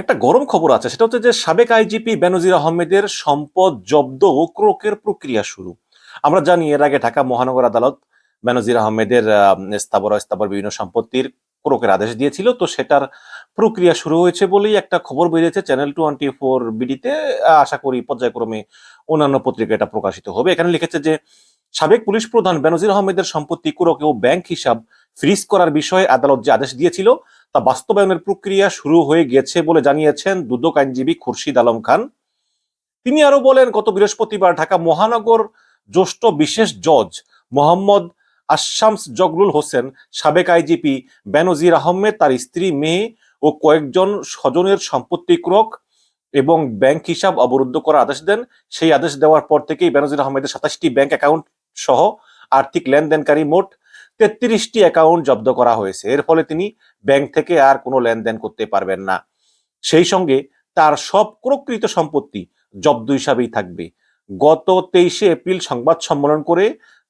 একটা গরম খবর আছে সেটা হচ্ছে যে সাবেক আইজিপি বেনজির আহমেদের সম্পদ জব্দ ও ক্রোকের প্রক্রিয়া শুরু। আমরা জানি এর আগে ঢাকা মহানগর আদালত বেনজির আহমেদের আহ, স্থাবর অস্থাবর বিভিন্ন সম্পত্তির ক্রোকের আদেশ দিয়েছিল তো সেটার প্রক্রিয়া শুরু হয়েছে বলেই একটা খবর বেরিয়েছে চ্যানেল টোয়েন্টি ফোর বিডিতে। আশা করি পর্যায়ক্রমে অন্যান্য পত্রিকা এটা প্রকাশিত হবে। এখানে লিখেছে যে সাবেক পুলিশ প্রধান বেনজির আহমেদের সম্পত্তি ক্রোকে ও ব্যাংক হিসাব ফ্রিজ করার বিষয়ে আদালত যে আদেশ দিয়েছিল তা বাস্তবায়নের প্রক্রিয়া শুরু হয়ে গেছে বলে জানিয়েছেন দুদক আইনজীবী খুরশিদ আলম খান। তিনি আরও বলেন, গত বৃহস্পতিবার ঢাকা মহানগর জ্যেষ্ঠ বিশেষ জজ মোহাম্মদ আশামস জগরুল হোসেন, সাবেক আইজিপি বেনজির আহমেদ, তার স্ত্রী মেয়ে ও কয়েকজন স্বজনের সম্পত্তি ক্রক এবং ব্যাংক হিসাব অবরুদ্ধ করার আদেশ দেন। সেই আদেশ দেওয়ার পর থেকেই বেনজির আহমেদের সাতাশটি ব্যাংক অ্যাকাউন্ট সহ আর্থিক লেনদেনকারী মোট তেত্রিশটি অ্যাকাউন্ট জব্দ করা হয়েছে। এর ফলে তিনি ব্যাংক থেকে আর কোনো লেনদেন করতে পারবেন না। সেই সঙ্গে তার সব প্রকৃত সম্পত্তি জব্দ হিসাবেই থাকবে। গত তেইশে এপ্রিল সংবাদ সম্মেলন করে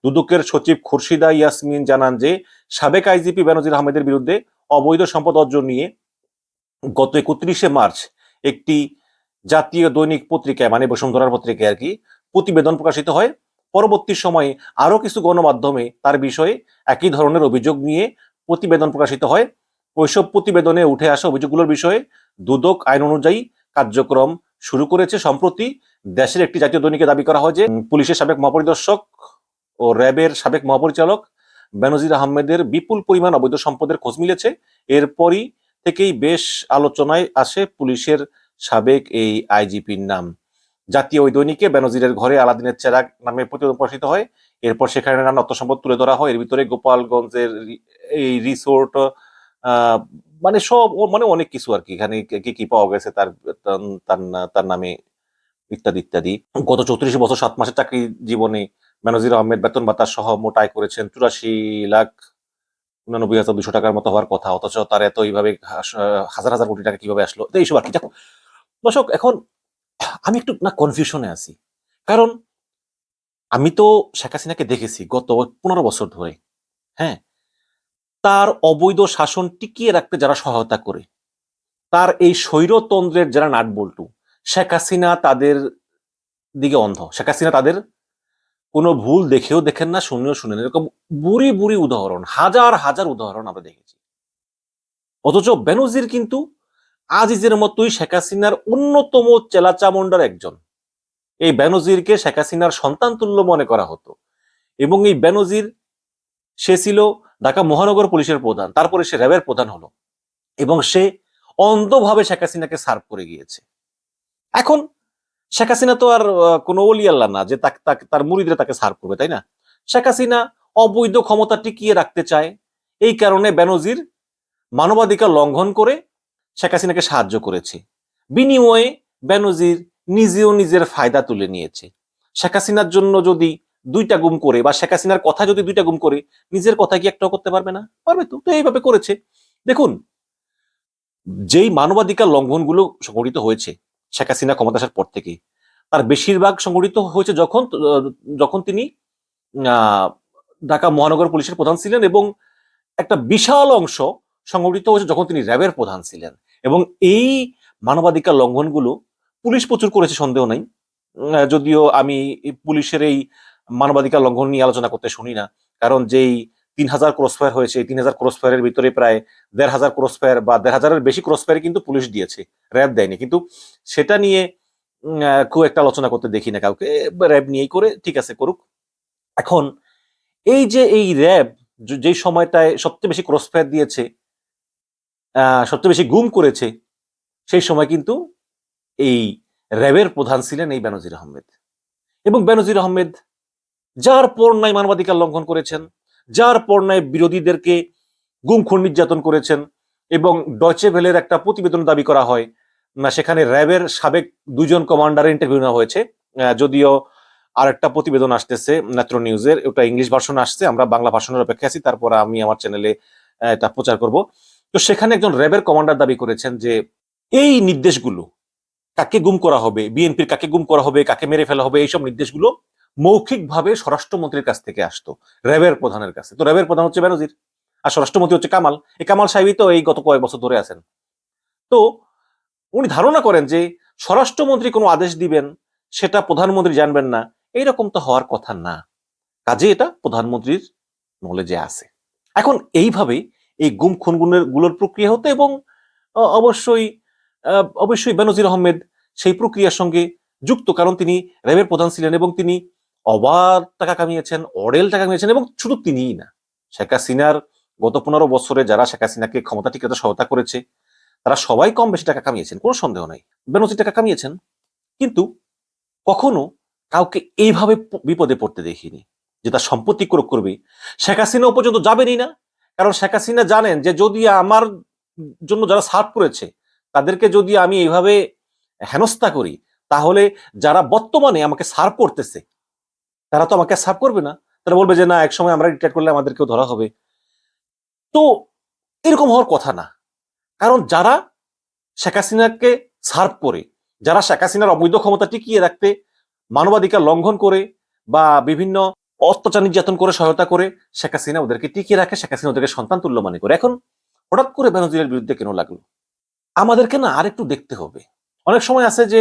দুদকের সচিব খুরশিদা ইয়াসমিন জানান যে, সাবেক আইজিপি বেনজির আহমেদের বিরুদ্ধে অবৈধ সম্পদ অর্জন নিয়ে গত একত্রিশে মার্চ একটি জাতীয় দৈনিক পত্রিকায় মানে বসুন্ধরার পত্রিকায় আর কি, প্রতিবেদন প্রকাশিত হয়। পরবর্তী সময়ে আরও কিছু গণমাধ্যমে তার বিষয়ে একই ধরনের অভিযোগ নিয়ে প্রতিবেদন প্রকাশিত হয়। ওইসব প্রতিবেদনে উঠে আসা অভিযোগগুলোর বিষয়ে দুদক আইন অনুযায়ী কার্যক্রম শুরু করেছে সম্প্রতি দেশের একটি জাতীয় দৈনিকে দাবি করা হয় যে পুলিশের সাবেক মহাপরিদর্শক ও র্যাবের সাবেক মহাপরিচালক বেনজির আহমেদের বিপুল পরিমাণ অবৈধ সম্পদের খোঁজ মিলেছে। এরপরই থেকেই বেশ আলোচনায় আসে পুলিশের সাবেক এই আইজিপির নাম। জাতীয় ওই দৈনিকে বেনজিরের ঘরে আলাদিনের চেরাগ নামে প্রতিবেদন প্রকাশিত হয়। এরপর সেখানে নানা অর্থ সম্পদ তুলে ধরা হয়। এর ভিতরে গোপালগঞ্জের এই রিসোর্ট মানে সব মানে অনেক কিছু আর কি। এখানে কি- কি পাওয়া গেছে তার, তার- নামে ইত্যাদি ইত্যাদি। গত চৌত্রিশ বছর সাত মাসের চাকরি জীবনে বেনজির আহমেদ বেতন ভাতা সহ মোট আয় করেছেন চুরাশি লাখ উনানব্বই হাজার দুশো টাকার মতো হওয়ার কথা। অথচ তার এত এইভাবে হাজার হাজার কোটি টাকা কীভাবে আসলো? এইসব আর কি। দেখো দর্শক, এখন আমি একটু না কনফিউশনে আছি। কারণ আমি তো শেখ হাসিনাকে দেখেছি গত পনেরো বছর ধরে হ্যাঁ? তার অবৈধ শাসন টিকিয়ে রাখতে যারা সহায়তা করে, তার এই স্বৈরতন্ত্রের যারা নাটবল্টু শেখ হাসিনা তাদের দিকে অন্ধ। শেখ হাসিনা তাদের কোনো ভুল দেখেও দেখেন না, শুনেও শুনেন। এরকম বুড়ি বুড়ি উদাহরণ, হাজার হাজার উদাহরণ আমরা দেখেছি। অথচ বেনজির কিন্তু আজিজের মতোই শেখ হাসিনার অন্যতম চেলাচামুন্ডার একজন। এই বেনজিরকে শেখ হাসিনার সন্তান তুল্য মনে করা হতো। এবং এই বেনজির, সে ছিল ঢাকা মহানগর পুলিশের প্রধান, তারপরে সে র্যাবের প্রধান হলো। এবং সে অন্ধভাবে শেখ হাসিনাকে সার্ভ করে গিয়েছে। এখন শেখ হাসিনা তো আর কোনো আল্লাহ না, যে তাকে, তার মুড়িদের তাকে সার্ভ করবে, তাই না? শেখ হাসিনা অবৈধ ক্ষমতা টিকিয়ে রাখতে চায়। এই কারণে বেনজির মানবাধিকার লঙ্ঘন করে শেখ হাসিনাকে সাহায্য করেছে। বিনিময়ে বেনজির নিজেও নিজের ফায়দা তুলে নিয়েছে। শেখ হাসিনার জন্য যদি দুইটা গুম করে বা শেখ হাসিনার কথা যদি দুইটা গুম করে, নিজের কথা কি একটাও করতে পারবে না? পারবে তো তো এইভাবে করেছে। দেখুন, যেই মানবাধিকার লঙ্ঘনগুলো সংঘটিত হয়েছে, শেখ হাসিনা ক্ষমতা আসার পর থেকে, তার বেশিরভাগ সংঘটিত হয়েছে যখন যখন তিনি ঢাকা মহানগর পুলিশের প্রধান ছিলেন এবং একটা বিশাল অংশ সংঘটিত হয়েছে যখন তিনি র্যাবের প্রধান ছিলেন। এবং এই মানবাধিকার লঙ্ঘনগুলো পুলিশ প্রচুর করেছে, সন্দেহ নাই। যদিও আমি পুলিশের এই মানবাধিকার লঙ্ঘন নিয়ে আলোচনা করতে শুনি না। কারণ যেই তিন হাজার ক্রসফায়ার হয়েছে তিন হাজার ক্রসফায়ারের ভিতরে প্রায় দেড় হাজার ক্রসফায়ার বা দেড় হাজারের বেশি ক্রসফায়ার কিন্তু পুলিশ দিয়েছে, র্যাব দেয়নি। কিন্তু সেটা নিয়ে খুব একটা আলোচনা করতে দেখি না কাউকে। র্যাব নিয়েই করে, ঠিক আছে, করুক। এখন এই যে এই র্যাব যেই সময়টায় সবচেয়ে বেশি ক্রসফায়ার দিয়েছে সবচেয়ে বেশি গুম করেছে সেই সময় কিন্তু এই র্যাবের প্রধান ছিলেন এই বেনজির আহমেদ। এবং বেনজির আহমেদ যার পর্ণায় মানবাধিকার লঙ্ঘন করেছেন, যার পর্ণায় বিরোধীদেরকে গুম খুন নির্যাতন করেছেন এবং ডয়চে ভেলের একটা প্রতিবেদন দাবি করা হয়, না, সেখানে র্যাবের সাবেক দুজন কমান্ডারের ইন্টারভিউ নেওয়া হয়েছে। যদিও আর একটা প্রতিবেদন আসতেছে নেত্র নিউজের, ওটা ইংলিশ ভার্সন আসছে, আমরা বাংলা ভার্সনের অপেক্ষা আছি, তারপর আমি আমার চ্যানেলে এটা প্রচার করব। তো সেখানে একজন র্যাবের কমান্ডার দাবি করেছেন যে এই নির্দেশগুলো কাকে গুম করা হবে, বিএনপির কাকে গুম করা হবে, কাকে মেরে ফেলা হবে, এইসব নির্দেশগুলো মৌখিকভাবে স্বরাষ্ট্রমন্ত্রীর কাছ থেকে আসতো, র্যাবের প্রধানের কাছে। তো র্যাবের প্রধান হচ্ছে বেনজির আর স্বরাষ্ট্রমন্ত্রী হচ্ছে কামাল। এই কামাল সাহেবই তো এই গত কয়েক বছর ধরে আছেন। তো উনি ধারণা করেন যে স্বরাষ্ট্রমন্ত্রী কোনো আদেশ দিবেন, সেটা প্রধানমন্ত্রী জানবেন না, এইরকম তো হওয়ার কথা না। কাজে এটা প্রধানমন্ত্রীর নলেজে আছে। এখন এইভাবে এই গুম খুনগুনেরগুলোর প্রক্রিয়া হতো এবং অবশ্যই অবশ্যই বেনজির আহমেদ সেই প্রক্রিয়ার সঙ্গে যুক্ত। কারণ তিনি র্যাবের প্রধান ছিলেন এবং তিনি অবার টাকা কামিয়েছেন অরেল টাকা কামিয়েছেন এবং শুধু তিনিই না, শেখ হাসিনার গত পনেরো বছরে যারা শেখ হাসিনাকে ক্ষমতা টিকাতে সহায়তা করেছে, তারা সবাই কম বেশি টাকা কামিয়েছেন, কোনো সন্দেহ নাই। বেনজির টাকা কামিয়েছেন, কিন্তু কখনো কাউকে এইভাবে বিপদে পড়তে দেখিনি যে তার সম্পত্তি ক্রোক করবে। শেখ হাসিনাও পর্যন্ত যাবেনই না কারণ শেখ হাসিনা জানেন যে যদি আমার জন্য যারা সার্ভ করেছে, তাদেরকে যদি আমি এইভাবে হেনস্থা করি, তাহলে যারা বর্তমানে আমাকে সার্ভ করতেছে, তারা তো আমাকে সার্ভ করবে না। তারা বলবে যে না, এক সময় আমরা রিটায়ার করলে আমাদেরকেও ধরা হবে। তো এরকম হওয়ার কথা না। কারণ যারা শেখ হাসিনাকে সার্ভ করে, যারা শেখ হাসিনার অবৈধ ক্ষমতা টিকিয়ে রাখতে, মানবাধিকার লঙ্ঘন করে বা বিভিন্ন অত্যাচার নির্যাতন করে, সহায়তা করে শেখ হাসিনা ওদেরকে টিকিয়ে রাখে, শেখ হাসিনা ওদেরকে সন্তান তুল্য মনে করে। এখন হঠাৎ করে বেনজিরের বিরুদ্ধে কেন লাগল? আমাদেরকে না আর একটু দেখতে হবে। অনেক সময় আছে যে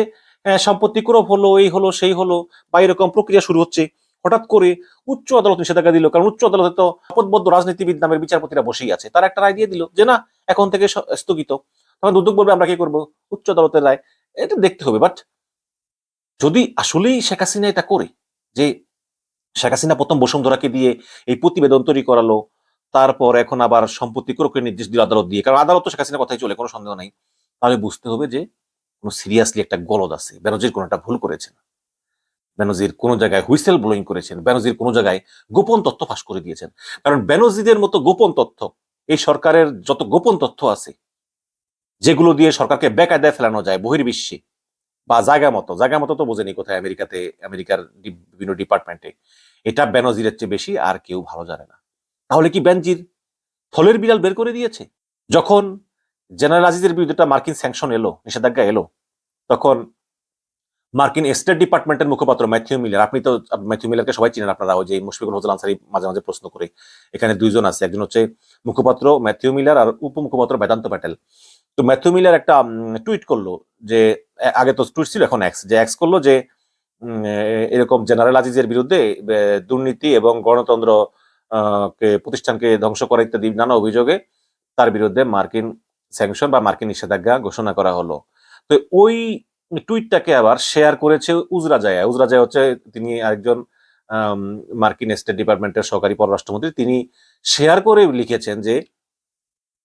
সম্পত্তি ক্রোপ হলো, এই হলো, সেই হলো, বা এরকম প্রক্রিয়া শুরু হচ্ছে। হঠাৎ করে উচ্চ আদালত নিষেধাজ্ঞা দিল, কারণ উচ্চ আদালতে তো শপথবদ্ধ রাজনীতিবিদ নামের বিচারপতিরা বসেই আছে। তারা একটা রায় দিয়ে দিল যে, না, এখন থেকে স্থগিত। তখন দুদক বলবে, আমরা কি করব? উচ্চ আদালতের রায়। এটা দেখতে হবে। বাট যদি আসলেই শেখ হাসিনা এটা করে, যে শেখ হাসিনা প্রথম বসুন্ধরাকে দিয়ে এই প্রতিবেদন তৈরি করালো, তারপর এখন আবার সম্পত্তি ক্রোকের নির্দেশ দিল আদালত দিয়ে। কারণ আদালত তো শেখ হাসিনার কথাই চলে, কোনো সন্দেহ নাই। তাহলে বুঝতে হবে যে কোনো সিরিয়াসলি একটা গলদ আছে। বেনজির কোনো একটা ভুল করেছেন। বেনজির কোনো জায়গায় হুইসেল ব্লোয়িং করেছেন। বেনজির কোনো জায়গায় গোপন তথ্য ফাঁস করে দিয়েছেন। কারণ বেনজিদের মতো গোপন তথ্য, এই সরকারের যত গোপন তথ্য আছে, যেগুলো দিয়ে সরকারকে বেকায়দায় ফেলানো যায় বহির্বিশ্বে বা জায়গা মতো জায়গা মতো তো বোঝেনি কোথায় আমেরিকাতে, আমেরিকার বিভিন্ন ডিপার্টমেন্টে এটা বেনজিরের চেয়ে বেশি আর কেউ ভালো জানে না। তাহলে কি বেনজির থলের বিড়াল বের করে দিয়েছে? যখন জেনারেল আজিজের বিরুদ্ধে মার্কিন স্যাংশন এলো, নিষেধাজ্ঞা এলো, তখন মার্কিন স্টেট ডিপার্টমেন্টের মুখপাত্র ম্যাথিউ মিলার, আপনি তো, ম্যাথিউ মিলারকে সবাই চিনেন আপনারা যে মুশফিকুল হোসেন আনসারি মাঝে মাঝে প্রশ্ন করে, এখানে দুইজন আছে, একজন হচ্ছে মুখপাত্র ম্যাথিউ মিলার আর উপমুখপাত্র বেদান্ত প্যাটেল। তো ম্যাথিউ মিলার একটা টুইট করল যে আগে তো টুইট ছিল, এখন এক্স যে এক্স করল যে এরকম জেনারেল আজিজের বিরুদ্ধে দুর্নীতি এবং গণতন্ত্র প্রতিষ্ঠানকে ধ্বংস করা ইত্যাদি নানা অভিযোগে তার বিরুদ্ধে মার্কিন স্যাংশন বা মার্কিন নিষেধাজ্ঞা ঘোষণা করা হলো। তো ওই টুইটটাকে আবার শেয়ার করেছে উজরা জায়া। উজরা জায়া হচ্ছে তিনি আরেকজন মার্কিন স্টেট ডিপার্টমেন্টের সহকারী পররাষ্ট্রমন্ত্রী। তিনি শেয়ার করে লিখেছেন যে,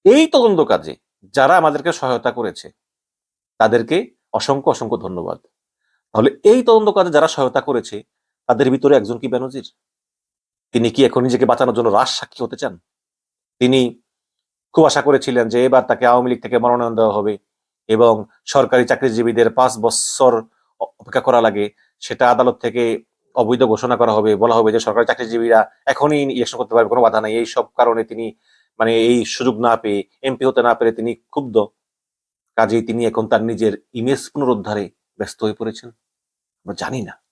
এই তদন্ত কাজে যারা আমাদেরকে সহায়তা করেছে, তাদেরকে অসংখ্য অসংখ্য ধন্যবাদ। তাহলে এই তদন্ত কাজে যারা সহায়তা করেছে, তাদের ভিতরে একজন কি বেনজির? তিনি কি এখন নিজেকে বাঁচানোর জন্য রাস সাক্ষী হতে চান? তিনি খুব আশা করেছিলেন যে এবার তাকে আওয়ামী লীগ থেকে মনোনয়ন দেওয়া হবে এবং সরকারি চাকরিজীবীদের পাঁচ বছর অপেক্ষা করা লাগে, সেটা আদালত থেকে অবৈধ ঘোষণা করা হবে, বলা হবে যে সরকারি চাকরিজীবীরা এখনই ইলেকশন করতে পারবে, কোনো বাধা নাই। এই সব কারণে তিনি মানে এই সুযোগ না পেয়ে এমপি হতে না পেরে তিনি ক্ষুব্ধ। কাজেই তিনি এখন তার নিজের ইমেজ পুনরুদ্ধারে ব্যস্ত হয়ে পড়েছেন। আমরা জানি না।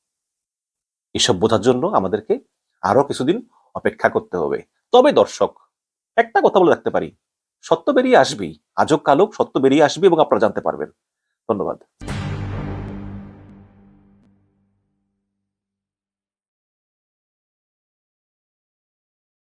এসব বোঝার জন্য আমাদেরকে আরও কিছুদিন অপেক্ষা করতে হবে। তবে দর্শক, একটা কথা বলে রাখতে পারি। সত্য বেরিয়ে আসবেই। আজক কালক সত্য বেরিয়ে আসবে এবং আপনারা জানতে পারবেন। ধন্যবাদ।